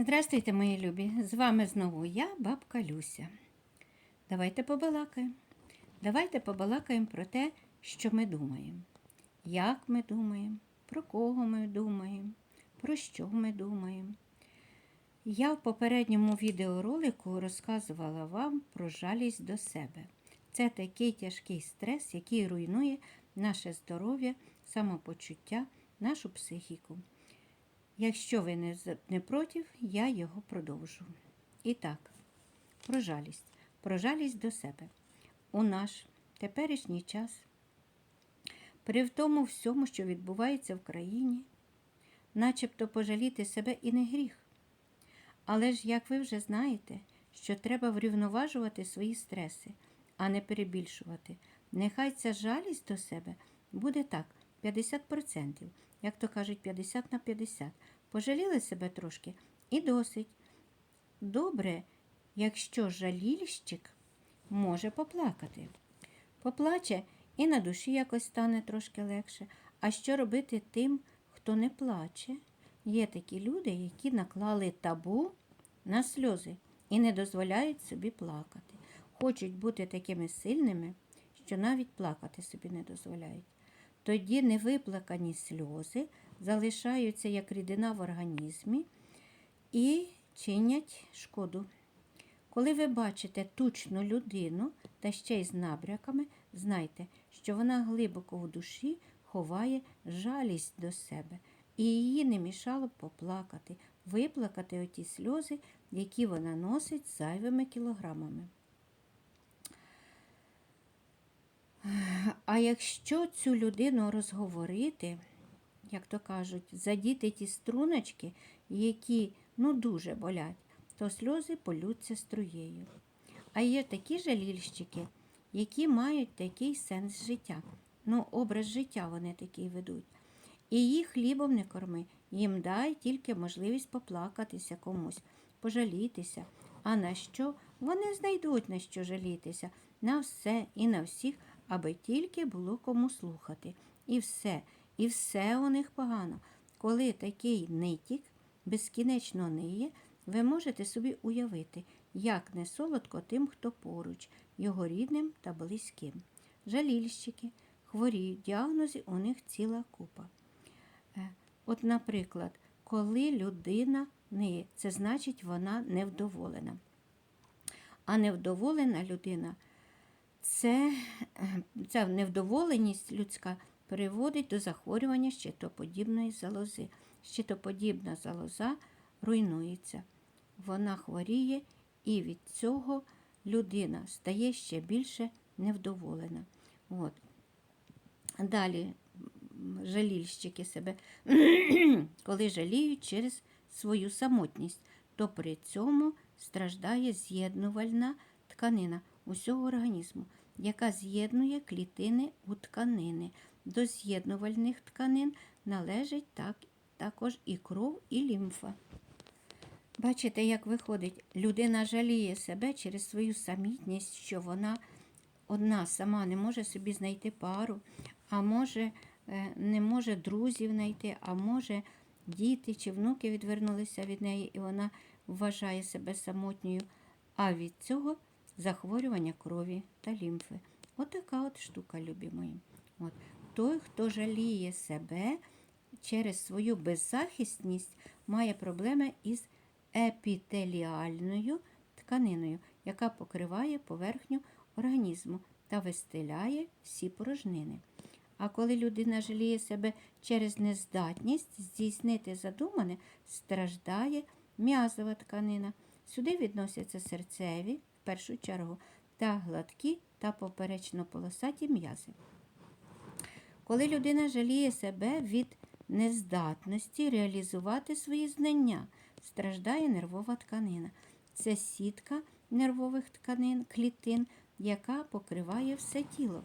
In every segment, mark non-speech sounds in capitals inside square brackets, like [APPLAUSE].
Здравствуйте, мої любі! З вами знову я, бабка Люся. Давайте побалакаємо. Давайте побалакаємо про те, що ми думаємо. Як ми думаємо, про кого ми думаємо, про що ми думаємо. Я в попередньому відеоролику розказувала вам про жалість до себе. Це такий тяжкий стрес, який руйнує наше здоров'я, самопочуття, нашу психіку. Якщо ви не, не проти, я його продовжу. І так, про жалість. Про жалість до себе. У наш теперішній час, при тому всьому, що відбувається в країні, начебто пожаліти себе і не гріх. Але ж, як ви вже знаєте, що треба врівноважувати свої стреси, а не перебільшувати. Нехай ця жалість до себе буде так, 50%, як то кажуть, 50 на 50. Пожаліли себе трошки і досить. Добре, якщо жалільщик може поплакати. Поплаче і на душі якось стане трошки легше. А що робити тим, хто не плаче? Є такі люди, які наклали табу на сльози і не дозволяють собі плакати. Хочуть бути такими сильними, що навіть плакати собі не дозволяють. Тоді невиплакані сльози залишаються як рідина в організмі і чинять шкоду. Коли ви бачите тучну людину та ще й з набряками, знайте, що вона глибоко в душі ховає жалість до себе, і її не мішало б поплакати, виплакати оті сльози, які вона носить зайвими кілограмами. А якщо цю людину розговорити, як то кажуть, задіти ті струночки, які ну дуже болять, то сльози полються струєю. А є такі жалільщики, які мають такий сенс життя. Ну, образ життя вони такий ведуть. І їх хлібом не корми, їм дай тільки можливість поплакатися комусь, пожалітися. А на що? Вони знайдуть на що жалітися, на все і на всіх, аби тільки було кому слухати. І все, і все у них погано. Коли такий нитік безкінечно ниє, ви можете собі уявити, як не солодко тим, хто поруч, його рідним та близьким. Жалільщики, хворіють, діагнозів у них ціла купа. Е, От, наприклад, коли людина ниє, це значить вона невдоволена. А невдоволена людина це, е, ця невдоволеність людська приводить до захворювання щитоподібної залози. Щитоподібна залоза руйнується. Вона хворіє, і від цього людина стає ще більше невдоволена. От. Далі жалільщики себе, [CLEARS THROAT] коли жаліють через свою самотність, то при цьому страждає з'єднувальна тканина усього організму, яка з'єднує клітини у тканини. До з'єднувальних тканин належить так, також і кров, і лімфа. Бачите, як виходить, людина жаліє себе через свою самітність, що вона одна сама не може собі знайти пару, а може е, не може друзів знайти, а може діти чи внуки відвернулися від неї, і вона вважає себе самотньою. А від цього захворювання крові та лімфи. Отака от штука, любі мої. От. Той, хто жаліє себе через свою беззахисність, має проблеми із епітеліальною тканиною, яка покриває поверхню організму та вистеляє всі порожнини. А коли людина жаліє себе через нездатність здійснити задумане, страждає м'язова тканина. Сюди відносяться серцеві, в першу чергу, та гладкі та поперечно-полосаті м'язи. Коли людина жаліє себе від нездатності реалізувати свої знання, страждає нервова тканина. Це сітка нервових тканин, клітин, яка покриває все тіло.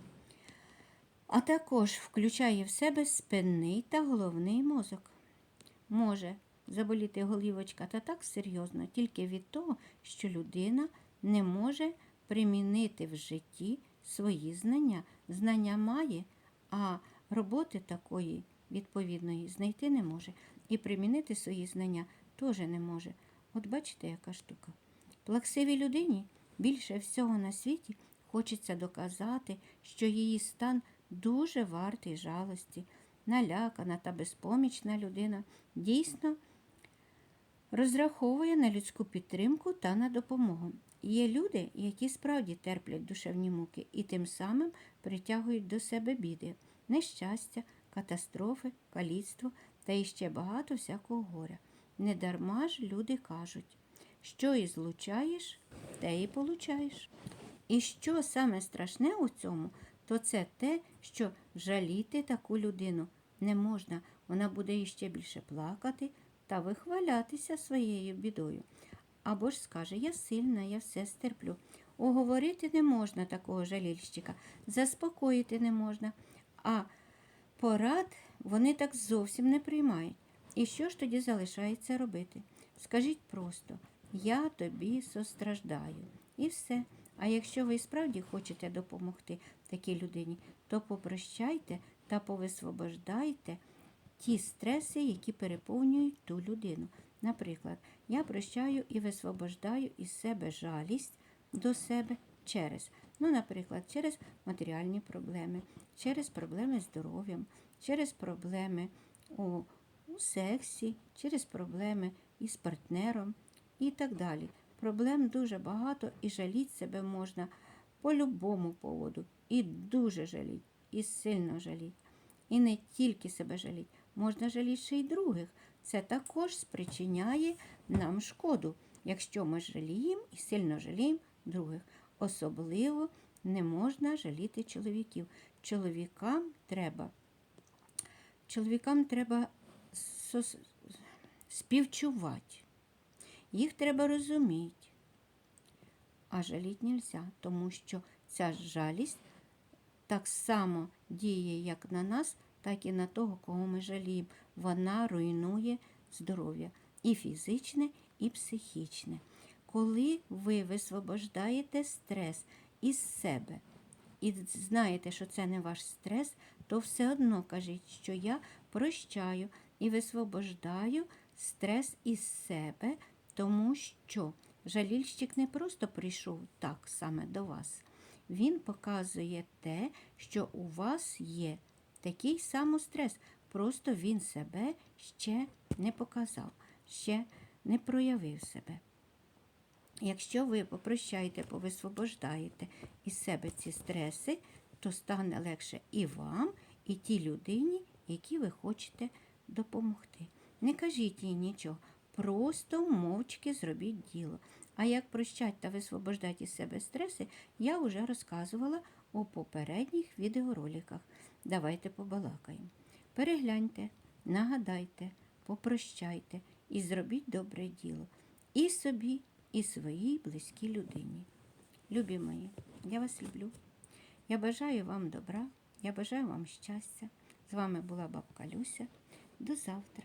А також включає в себе спинний та головний мозок. Може заболіти голівочка та так серйозно тільки від того, що людина не може примінити в житті свої знання. Знання має, а роботи такої відповідної знайти не може. І примінити свої знання теж не може. От бачите, яка штука. Плаксивій людині більше всього на світі хочеться доказати, що її стан дуже вартий жалості. Налякана та безпомічна людина дійсно розраховує на людську підтримку та на допомогу. Є люди, які справді терплять душевні муки і тим самим притягують до себе біди, нещастя, катастрофи, каліцтво та іще багато всякого горя. Недарма ж люди кажуть, що і злучаєш, те і получаєш. І що саме страшне у цьому, то це те, що жаліти таку людину не можна. Вона буде іще більше плакати та вихвалятися своєю бідою. Або ж скаже, я сильна, я все стерплю. Уговорити не можна такого жалільщика, заспокоїти не можна, а порад вони так зовсім не приймають. І що ж тоді залишається робити? Скажіть просто, я тобі состраждаю. І все. А якщо ви справді хочете допомогти такій людині, то попрощайте та повисвобождайте ті стреси, які переповнюють ту людину. Наприклад, я прощаю і висвобождаю із себе жалість до себе через, ну, наприклад, через матеріальні проблеми, через проблеми з здоров'ям, через проблеми у, у сексі, через проблеми із партнером і так далі. Проблем дуже багато і жаліть себе можна по любому поводу. І дуже жаліть, і сильно жаліть. І не тільки себе жаліть, можна жаліти ще й других. Це також спричиняє нам шкоду, якщо ми жаліємо і сильно жаліємо других. Особливо не можна жаліти чоловіків. Чоловікам треба, чоловікам треба співчувати. Їх треба розуміти. А жаліти нельзя, тому що ця жалість так само діє як на нас, так і на того, кого ми жаліємо. Вона руйнує здоров'я і фізичне, і психічне. Коли ви висвобождаєте стрес із себе і знаєте, що це не ваш стрес, то все одно кажіть, що я прощаю і висвобождаю стрес із себе, тому що жалільщик не просто прийшов так саме до вас. Він показує те, що у вас є такий самий стрес, просто він себе ще не показав, ще не проявив себе. Якщо ви попрощаєте, повисвобождаєте із себе ці стреси, то стане легше і вам, і тій людині, якій ви хочете допомогти. Не кажіть їй нічого, просто мовчки зробіть діло. А як прощать та висвобождати із себе стреси, я вже розказувала у попередніх відеороликах. Давайте побалакаємо. Перегляньте, нагадайте, попрощайте і зробіть добре діло. І собі, і своїй близькій людині. Любі мої, я вас люблю. Я бажаю вам добра, я бажаю вам щастя. З вами була бабка Люся. До завтра.